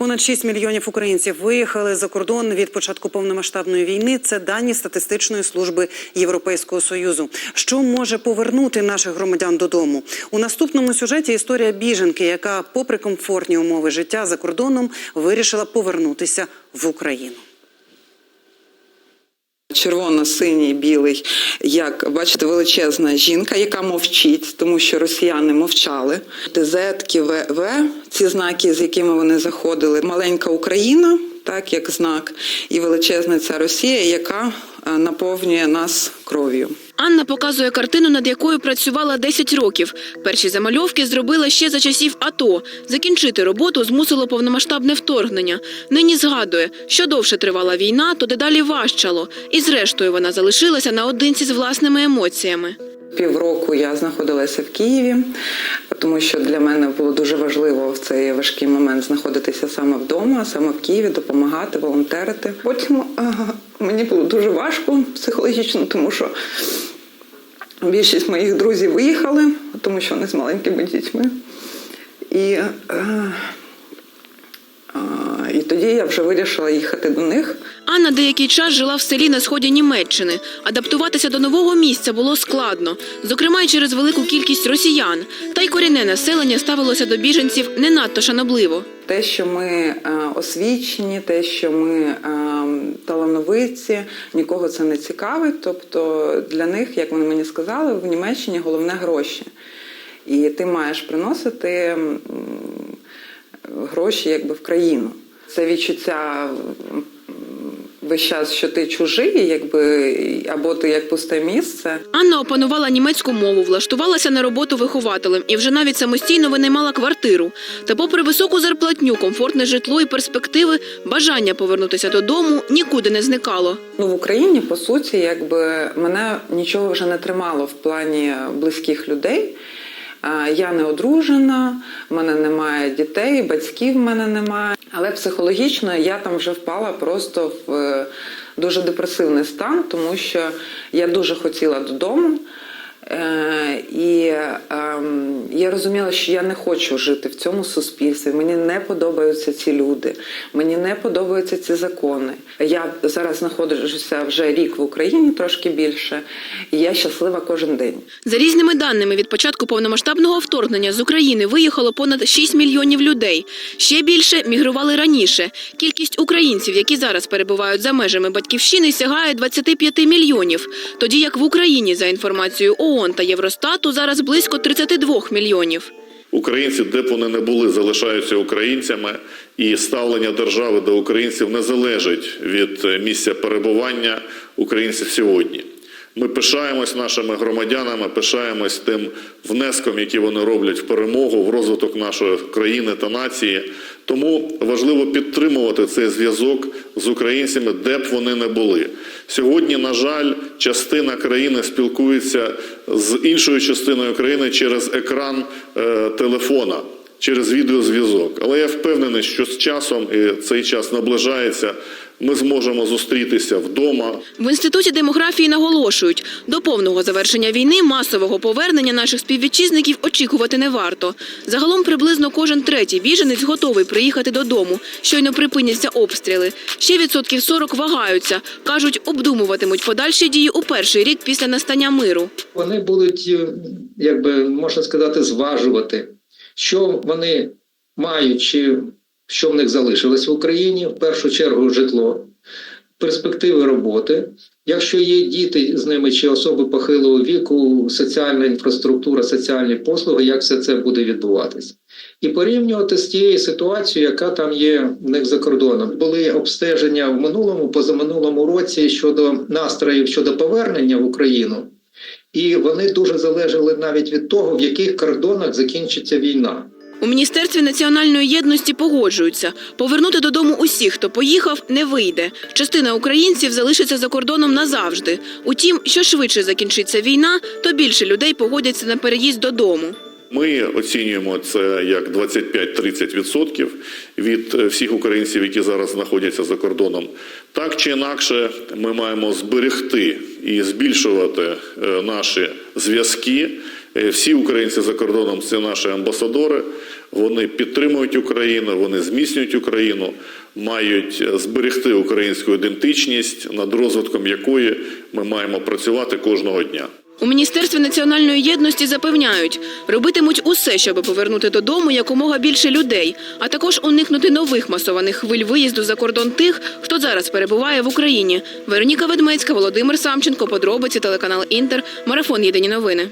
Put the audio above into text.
Понад 6 мільйонів українців виїхали за кордон від початку повномасштабної війни. Це дані статистичної служби Європейського союзу. Що може повернути наших громадян додому? У наступному сюжеті історія біженки, яка, попри комфортні умови життя за кордоном, вирішила повернутися в Україну. Червоно-синій, білий, як бачите, величезна жінка, яка мовчить, тому що росіяни мовчали. Дезетки, ВВ, ці знаки, з якими вони заходили. Маленька Україна, так як знак, і величезна ця Росія, яка е, наповнює нас кров'ю. Анна показує картину, над якою працювала 10 років. Перші замальовки зробила ще за часів АТО. Закінчити роботу змусило повномасштабне вторгнення. Нині згадує, що довше тривала війна, то дедалі важчало. І зрештою вона залишилася наодинці з власними емоціями. Півроку я знаходилася в Києві, тому що для мене було дуже важливо в цей важкий момент знаходитися саме вдома, саме в Києві, допомагати, волонтерити. Потім е, мені було дуже важко психологічно, тому що більшість моїх друзів виїхали, тому що вони з маленькими дітьми. І, е, е, і тоді я вже вирішила їхати до них. Анна деякий час жила в селі на сході Німеччини. Адаптуватися до нового місця було складно, зокрема й через велику кількість росіян. Та й корінне населення ставилося до біженців не надто шанобливо. Те, що ми е, освічені, те, що ми е, талановиті, нікого це не цікавить. Тобто для них, як вони мені сказали, в Німеччині головне гроші. І ти маєш приносити гроші якби в країну. Це відчуття весь час, що ти чужий, якби або ти як пусте місце. Анна опанувала німецьку мову, влаштувалася на роботу вихователем і вже навіть самостійно винаймала квартиру. Та, попри високу зарплатню, комфортне житло і перспективи, бажання повернутися додому нікуди не зникало. Ну, в Україні, по суті, якби мене нічого вже не тримало в плані близьких людей. Я не одружена, в мене немає дітей, батьків в мене немає. Але психологічно я там вже впала просто в е, дуже депресивний стан, тому що я дуже хотіла додому. Е, І ем, я розуміла, що я не хочу жити в цьому суспільстві. Мені не подобаються ці люди, мені не подобаються ці закони. Я зараз знаходжуся вже рік в Україні, трошки більше, і я щаслива кожен день. За різними даними, від початку повномасштабного вторгнення з України виїхало понад 6 мільйонів людей. Ще більше мігрували раніше. Кількість українців, які зараз перебувають за межами батьківщини, сягає 25 мільйонів. Тоді як в Україні, за інформацією ООН та Євростату, зараз близько 32 мільйонів. Українці, де б вони не були, залишаються українцями, і ставлення держави до українців не залежить від е, місця перебування українців сьогодні. Ми пишаємось нашими громадянами, пишаємось тим внеском, який вони роблять в перемогу, в розвиток нашої країни та нації. Тому важливо підтримувати цей зв'язок з українцями, де б вони не були. Сьогодні, на жаль, частина країни спілкується з іншою частиною країни через екран е, телефона. Через відеозв'язок, але я впевнений, що з часом і цей час наближається. Ми зможемо зустрітися вдома, В інституті демографії наголошують, до повного завершення війни масового повернення наших співвітчизників очікувати не варто. Загалом приблизно кожен третій біженець готовий приїхати додому. Щойно припиняться обстріли. Ще відсотків 40 вагаються. кажуть, обдумуватимуть подальші дії у перший рік після настання миру. вони будуть, е, як би можна сказати, зважувати, що вони мають, чи що в них залишилось в Україні, в першу чергу житло, перспективи роботи. Якщо є діти з ними чи особи похилого віку, соціальна інфраструктура, соціальні послуги, як все це буде відбуватися. І порівнювати з тією ситуацією, яка там є в них за кордоном. Були обстеження в минулому, позаминулому році щодо настроїв щодо повернення в Україну. І вони дуже залежали навіть від того, в яких кордонах закінчиться війна. У міністерстві національної єдності погоджуються, повернути додому усіх, хто поїхав, не вийде. Частина українців залишиться за кордоном назавжди. Утім, що швидше закінчиться війна, то більше людей погодяться на переїзд додому. Ми оцінюємо це як 25-30% від е, всіх українців, які зараз знаходяться за кордоном. Так чи інакше, ми маємо зберегти і збільшувати е, наші зв'язки Всі українці за кордоном це наші амбасадори. Вони підтримують Україну, вони зміцнюють Україну, мають е, зберегти українську ідентичність, над розвитком якої ми маємо працювати кожного дня. У Міністерстві національної єдності запевняють, робитимуть усе, щоб повернути додому якомога більше людей, а також уникнути нових масованих хвиль виїзду за кордон тих, хто зараз перебуває в Україні. Вероніка Ведмецька, Володимир Самченко, подробиці телеканал Інтер, марафон Єдині новини.